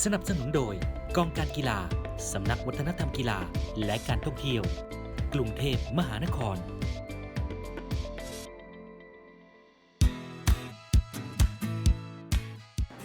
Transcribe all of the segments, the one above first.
สนับสนุนโดยกองการกีฬา สำนักวัฒนธรรมกีฬาและการท่องเที่ยว กรุงเทพมหานคร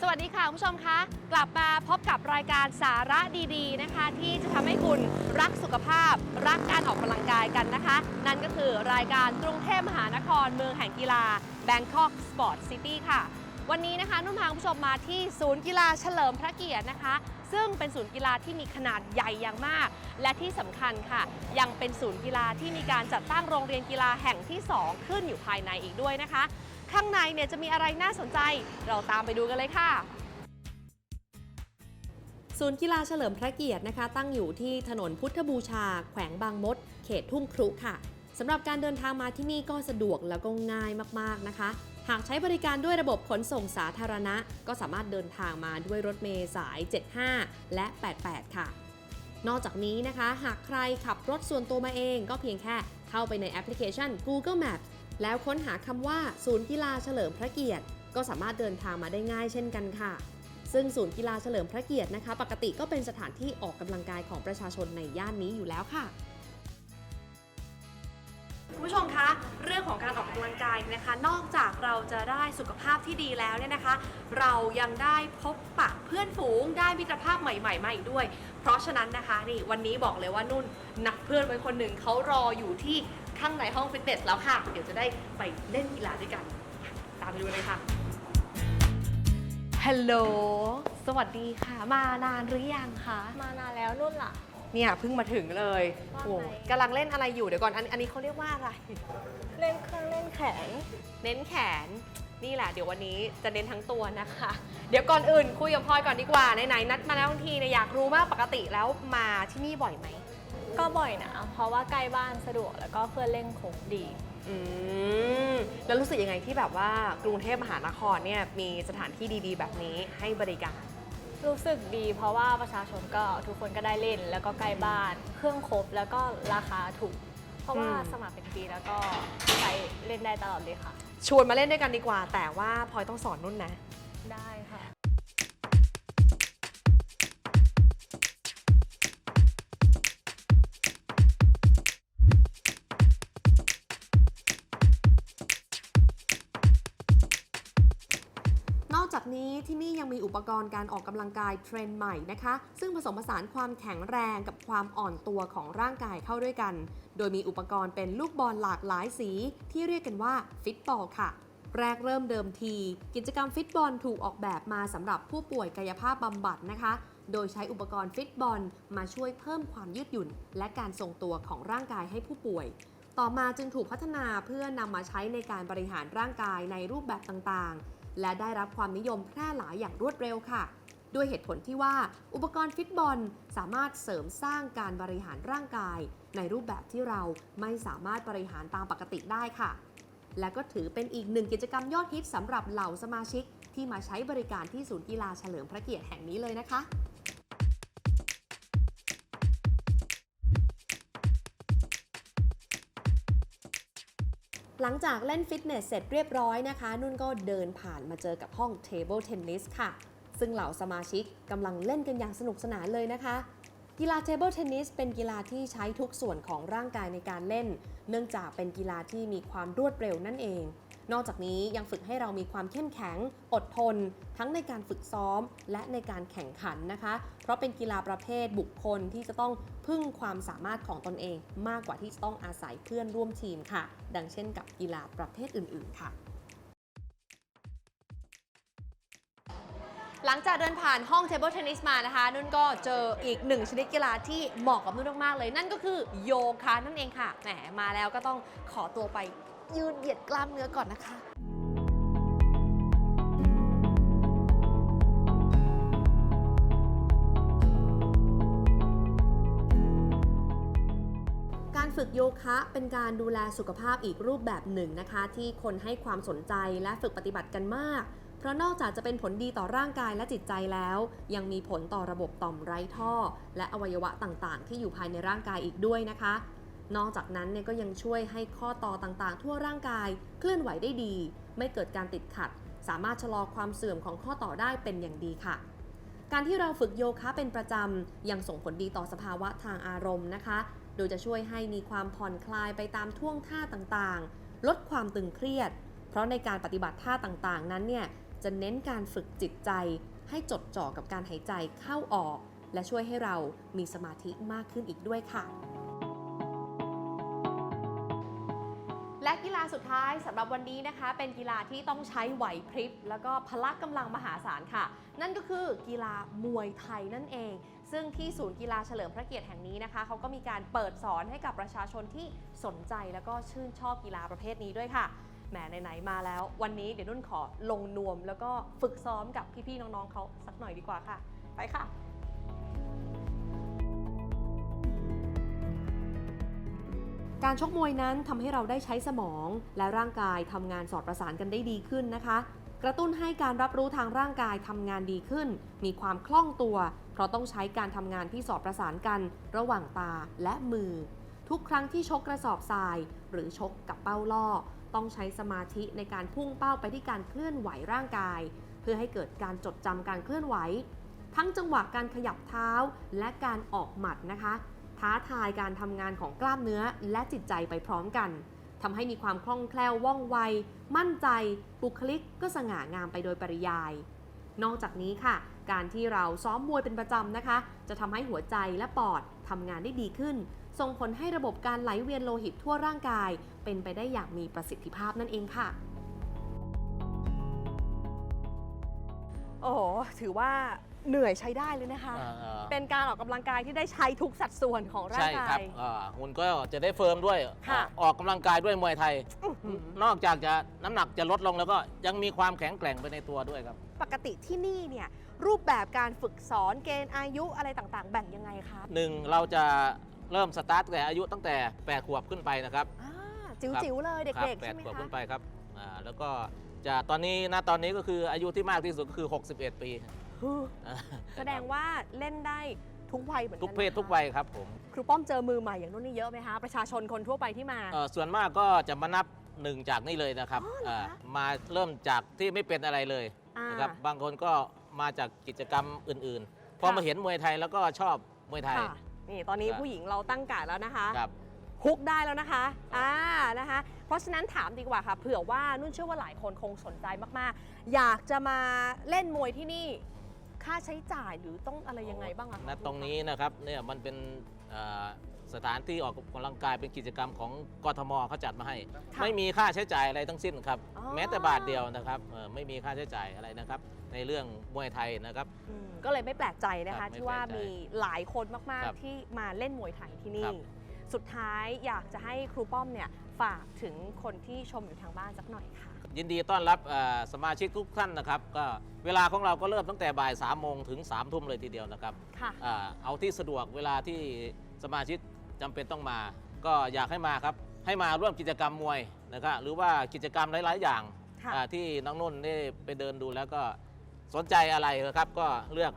สวัสดีค่ะคุณผู้ชมคะ กลับมาพบกับรายการสาระดีๆนะคะ ที่จะทำให้คุณรักสุขภาพ รักการออกกำลังกายกันนะคะ นั่นก็คือรายการกรุงเทพมหานครเมืองแห่งกีฬา Bangkok Sport City ค่ะ วันนี้นะคะนุ่นพาคุณผู้ชมมาที่ศูนย์กีฬาเฉลิมพระเกียรตินะคะ ซึ่งเป็นศูนย์กีฬาที่มีขนาดใหญ่อย่างมาก และที่สำคัญค่ะ ยังเป็นศูนย์กีฬาที่มีการจัดตั้งโรงเรียนกีฬาแห่งที่ 2 ขึ้นอยู่ภายในอีกด้วยนะคะ ข้างในเนี่ยจะมีอะไรน่าสนใจ เราตามไปดูกันเลยค่ะศูนย์กีฬาเฉลิมพระเกียรตินะคะ ตั้งอยู่ที่ถนนพุทธบูชา แขวงบางมด เขตทุ่งครุค่ะ สำหรับการเดินทางมาที่นี่ก็สะดวกแล้วก็ง่ายมากๆนะคะ หากใช้บริการด้วยระบบขนส่งสาธารณะ ก็สามารถเดินทางมาด้วยรถเมล์สาย 75 และ 88 ค่ะ นอกจากนี้นะคะ หากใครขับรถส่วนตัวมาเองก็เพียงแค่เข้าไปในแอปพลิเคชัน Google Maps แล้วค้นหาคำว่าศูนย์กีฬาเฉลิมพระเกียรติ ก็สามารถเดินทางมาได้ง่ายเช่นกันค่ะ ซึ่งศูนย์กีฬาเฉลิมพระเกียรตินะคะ ปกติก็เป็นสถานที่ออกกำลังกายของประชาชนในย่านนี้อยู่แล้วค่ะ คุณผู้ชมคะเรื่องของการออกกำลังกายนะคะ นอกจากเราจะได้สุขภาพที่ดีแล้วเนี่ยนะคะ เรายังได้พบปะเพื่อนฝูงได้มิตรภาพใหม่ๆมาอีกด้วย เพราะฉะนั้นนะคะนี่วันนี้บอกเลยว่านุ่นนักเพื่อนไว้คนหนึ่งเขารออยู่ที่ข้างในห้องฟิตเนสแล้วค่ะ เดี๋ยวจะได้ไปเล่นกีฬาด้วยกัน ตามไปดูเลยค่ะฮัลโหลสวัสดีค่ะ มานานหรือยังคะ มานานแล้วนุ่นล่ะ เนี่ยเพิ่งมาถึงเลยว่าไงโอ้กำลังเล่นอะไรอยู่เดี๋ยวก่อนอันอันนี้เขาเรียกว่าอะไร เล่นเครื่องเล่นแขน เน้นแขน นี่แหละ เดี๋ยววันนี้จะเน้นทั้งตัวนะคะ เดี๋ยวก่อนอื่นคุยกับพลอยก่อนดีกว่าไหนๆนัดมาแล้วบางทีเนี่ยอยากรู้ว่าปกติแล้วมาที่นี่บ่อยไหมก็บ่อยนะ เพราะว่าใกล้บ้านสะดวกแล้วก็เพื่อนเล่นครบดี อืมแล้วรู้สึกยังไงที่แบบว่ากรุงเทพมหานครเนี่ยมีสถานที่ดีๆ แบบนี้ให้บริการ รู้สึกดีเพราะว่าประชาชนก็ทุกคนก็ได้เล่น แล้วก็ใกล้บ้าน เครื่องครบแล้วก็ราคาถูก เพราะว่าอืมสมัครเป็นปีแล้วก็ใช้เล่นได้ตลอดเลยค่ะ ชวนมาเล่นด้วยกันดีกว่า แต่ว่าพลอยต้องสอนนุ่นนะ ได้ นี้ที่นี่ยังมีอุปกรณ์การออกกำลังกายเทรนด์ใหม่นะคะ ซึ่งผสมผสานความแข็งแรงกับความอ่อนตัวของร่างกายเข้าด้วยกัน โดยมีอุปกรณ์เป็นลูกบอลหลากหลายสี ที่เรียกกันว่าฟิตบอลค่ะแรกเริ่มเดิมที กิจกรรมฟิตบอลถูกออกแบบมาสำหรับผู้ป่วยกายภาพบำบัดนะคะ โดยใช้อุปกรณ์ฟิตบอลมาช่วยเพิ่มความยืดหยุ่น และการทรงตัวของร่างกายให้ผู้ป่วย ต่อมาจึงถูกพัฒนาเพื่อนำมาใช้ในการบริหารร่างกายในรูปแบบต่างๆ และได้รับความนิยมแพร่หลายอย่างรวดเร็วค่ะ ด้วยเหตุผลที่ว่าอุปกรณ์ฟิตบอลสามารถเสริมสร้างการบริหารร่างกาย ในรูปแบบที่เราไม่สามารถบริหารตามปกติได้ค่ะ และก็ถือเป็นอีกหนึ่งกิจกรรมยอดฮิตสำหรับเหล่าสมาชิกที่มาใช้บริการที่ศูนย์กีฬาเฉลิมพระเกียรติแห่งนี้เลยนะคะ หลังจากเล่นฟิตเนสเสร็จเรียบร้อยนะคะ นุ่นก็เดินผ่านมาเจอกับห้องเทเบิลเทนนิสค่ะ ซึ่งเหล่าสมาชิกกำลังเล่นกันอย่างสนุกสนานเลยนะคะ กีฬาเทเบิลเทนนิสเป็นกีฬาที่ใช้ทุกส่วนของร่างกายในการเล่น เนื่องจากเป็นกีฬาที่มีความรวดเร็วนั่นเอง นอกจากนี้ยังฝึกให้เรามีความเข้มแข็ง อดทน ทั้งในการฝึกซ้อม และในการแข่งขันนะคะ เพราะเป็นกีฬาประเภทบุคคลที่จะต้องพึ่งความสามารถของตนเอง มากกว่าที่จะต้องอาศัยเพื่อนร่วมทีมค่ะ ดังเช่นกับกีฬาประเภทอื่น ๆ ค่ะหลังจากเดินผ่านห้องเทเบิลเทนนิสมานะคะ นุ่นก็เจออีกหนึ่งชนิดกีฬาที่เหมาะกับนุ่นมากๆเลย นั่นก็คือโยคะนั่นเองค่ะ แหมมาแล้วก็ต้องขอตัวไป ยืนเหยียดกล้ามเนื้อก่อนนะคะการฝึกโยคะเป็นการดูแลสุขภาพอีกรูปแบบหนึ่งนะคะ ที่คนให้ความสนใจและฝึกปฏิบัติกันมาก เพราะนอกจากจะเป็นผลดีต่อร่างกายและจิตใจแล้ว ยังมีผลต่อระบบต่อมไร้ท่อ และอวัยวะต่างๆ ที่อยู่ภายในร่างกายอีกด้วยนะคะ นอกจากนั้นเนี่ยก็ยังช่วยให้ข้อต่อต่างๆ ทั่วร่างกายเคลื่อนไหวได้ดี ไม่เกิดการติดขัด สามารถชะลอความเสื่อมของข้อต่อได้เป็นอย่างดีค่ะ การที่เราฝึกโยคะเป็นประจำยังส่งผลดีต่อสภาวะทางอารมณ์นะคะ โดยจะช่วยให้มีความผ่อนคลายไปตามท่วงท่าต่างๆ ลดความตึงเครียด เพราะในการปฏิบัติท่าต่างๆ นั้นเนี่ยจะเน้นการฝึกจิตใจ ให้จดจ่อกับการหายใจเข้าออก และช่วยให้เรามีสมาธิมากขึ้นอีกด้วยค่ะและ ท้ายสำหรับวันนี้นะคะ เป็นกีฬาที่ต้องใช้ไหวพริบ แล้วก็พละกำลังมหาศาลค่ะ นั่นก็คือกีฬามวยไทยนั่นเอง ซึ่งที่ศูนย์กีฬาเฉลิมพระเกียรติแห่งนี้นะคะเขาก็มีการเปิดสอนให้กับประชาชนที่สนใจแล้วก็ชื่นชอบกีฬาประเภทนี้ด้วยค่ะแหมไหนๆมาแล้ว วันนี้เดี๋ยวนุ่นขอลงนวม แล้วก็ฝึกซ้อมกับพี่ๆน้องๆเขาสักหน่อยดีกว่าค่ะ ไปค่ะ การชกมวยนั้นทำให้เราได้ใช้สมอง และร่างกายทำงานสอดประสานกันได้ดีขึ้นนะคะ กระตุ้นให้การรับรู้ทางร่างกายทำงานดีขึ้น มีความคล่องตัว เพราะต้องใช้การทำงานที่สอดประสานกัน ระหว่างตาและมือ ทุกครั้งที่ชกกระสอบทราย หรือชกกับเป้าล่อ ต้องใช้สมาธิในการพุ่งเป้าไปที่การเคลื่อนไหวร่างกาย เพื่อให้เกิดการจดจำการเคลื่อนไหว ทั้งจังหวะการขยับเท้าและการออกหมัดนะคะ ท้าทายการทำงานของกล้ามเนื้อและจิตใจไปพร้อมกันทำให้มีความคล่องแคล่วว่องไว มั่นใจ บุคลิกก็สง่างามไปโดยปริยาย นอกจากนี้ค่ะ การที่เราซ้อมมวยเป็นประจำนะคะ จะทำให้หัวใจและปอดทำงานได้ดีขึ้น ส่งผลให้ระบบการไหลเวียนโลหิตทั่วร่างกาย เป็นไปได้อย่างมีประสิทธิภาพนั่นเองค่ะโอ้ถือว่า เหนื่อยใช้ได้เลยนะคะ อ่าเป็นการออกกำลังกายที่ได้ใช้ทุกสัดส่วนของร่างใช่กาครับยอ่าหุ่นก็จะได้เฟิร์มด้วย ค่ะอ่าออกกำลังกายด้วยมวยไทย อื้อหือนอกจากจะน้ำหนักจะลดลงแล้วก็ยังมีความแข็งแกร่งไปในตัวด้วยครับ ปกติที่นี่เนี่ยรูปแบบการฝึกสอนเกณฑ์อายุอะไรต่างๆ แบ่งยังไงคะหนึ่งเราจะเริ่มสตาร์ทแต่อายุตั้งแต่ 8 ขวบขึ้นไปนะครับอ่าครับจิ๋วๆเลยครัเด็กๆ แปใช่ดไหมขวบคะขึ้นไปครับอ่าแล้วก็จะตอนนี้นะตอนนี้ก็คืออายุที่มากที่สุดก็คือ 61 ปีฮู้อ่า แสดงว่าเล่นได้ทุกวัยเหมือนกันทุกเพศนะคะทุกวัยครับผมครูป้อมเจอมือใหม่อย่างนู้นนี่เยอะไหมคะประชาชนคนทั่วไปที่มา เอ่อส่วนมากก็จะมานับหนึ่งจากนี่เลยนะครับอ๋อเหรอคะามาเริ่มจากที่ไม่เป็นอะไรเลยอ่า นะครับบางคนก็มาจากกิจกรรมอื่นๆ พอค่ะ มาเห็นมวยไทยแล้วก็ชอบมวยไทย ค่ะนี่ตอนนี้ครับ ผู้หญิงเราตั้งการดแล้วนะคะ ครับ ฮุกได้แล้วนะคะ อ่า นะคะ เพราะฉะนั้นถามดีกว่าค่ะ เผื่อว่านุ่นเชื่อว่าหลายคนคงสนใจมาก ๆ อยากจะมาเล่นมวยที่นี่ ค่าใช้จ่ายหรือต้องอะไรยังไงบ้างอะคะณตรงนี้นะครับเนี่ยมันเป็นเอ่อสถานที่ออกกำลังกายเป็นกิจกรรมของกทมเขาจัดมาให้ ค่ะ ไม่มีค่าใช้จ่ายอะไรทั้งสิ้นครับ อ๋อ แม้แต่บาทเดียวนะครับเอ่อไม่มีค่าใช้จ่ายอะไรนะครับ ในเรื่องมวยไทยนะครับ อืมก็เลยไม่แปลกใจนะครัคะบไม่ที่ว่าแปลกใจมีหลายคนมากครับๆที่มาเล่นมวยไทยที่คนี่รับ สุดท้ายอยากจะให้ครูป้อมเนี่ยฝากถึงคนที่ชมอยู่ทางบ้านสักหน่อยค่ะ ยินดีต้อนรับเอ่อสมาชิกทุกท่านนะครับก็เวลาของเราก็เริ่มตั้งแต่บ่าย3ามโมงถึง3ามทุ่มเลยทีเดียวนะครับค่ะอ่าเอาที่สะดวกเวลาที่สมาชิกจำเป็นต้องมา ก็อยากให้มาครับให้มาร่วมกิจกรรมมวยนะครับหรือว่ากิจกรรมหลาย ๆ อย่างค่ะอ่าที่น้องนุ่นได้ไปเดินดูแล้วก็สนใจอะไรนะครับ ก็เลือก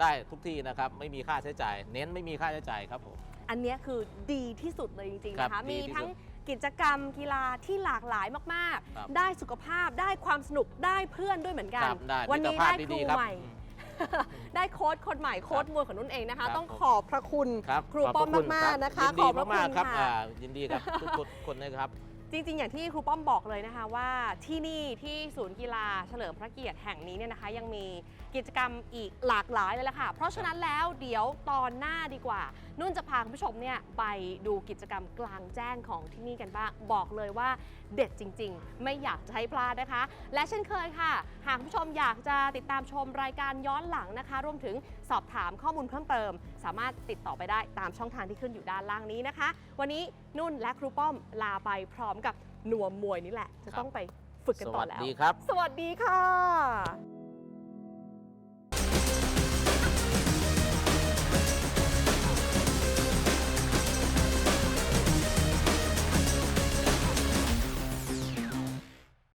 ได้ทุกที่นะครับ ไม่มีค่าใช้จ่าย เน้นไม่มีค่าใช้จ่ายครับผม อันเนี้ยคือดีที่สุดเลยจริงๆครับนะคะดีมีที่สุดทั้งกิจกรรมกีฬาที่หลากหลายมากครับ ๆ ได้สุขภาพได้ความสนุกได้เพื่อนด้วยเหมือนกันครับได้วัมิตรนี้ภาพได้ครูดีๆครับ ใหม่อืมได้โค้ดคนใหม่โค้ดมวยของนุ่นเองนะคะ ครับ ต้องผมขอบพระคุณครับครูขอบป้อมพระณมากๆนะคะยินขดีอบพระคุณมากๆครับค่ะ อ่ายินดีกับทุกคนคนนะครับ จริง ๆ อย่างที่ครูป้อมบอกเลยนะคะว่าที่นี่ที่ศูนย์กีฬาเฉลิมพระเกียรติแห่งนี้เนี่ยนะคะ ยังมีกิจกรรมอีกหลากหลายเลยละค่ะ เพราะฉะนั้นแล้วเดี๋ยวตอนหน้าดีกว่า นุ่นจะพาคุณผู้ชมเนี่ยไปดูกิจกรรมกลางแจ้งของที่นี่กันบ้างบอกเลยว่าเด็ดจริง ๆ ไม่อยากจะให้พลาดนะคะ และเช่นเคยค่ะ หากคุณผู้ชมอยากจะติดตามชมรายการย้อนหลังนะคะ รวมถึงสอบถามข้อมูลเพิ่มเติม สามารถติดต่อไปได้ตามช่องทางที่ขึ้นอยู่ด้านล่างนี้นะคะ วันนี้นุ่นและครูป้อมลาไปพร้อมกับนวมมวยนี่แหละ จะต้องไปฝึกกันสต่อวัสแล้วดีครับ สวัสดีค่ะ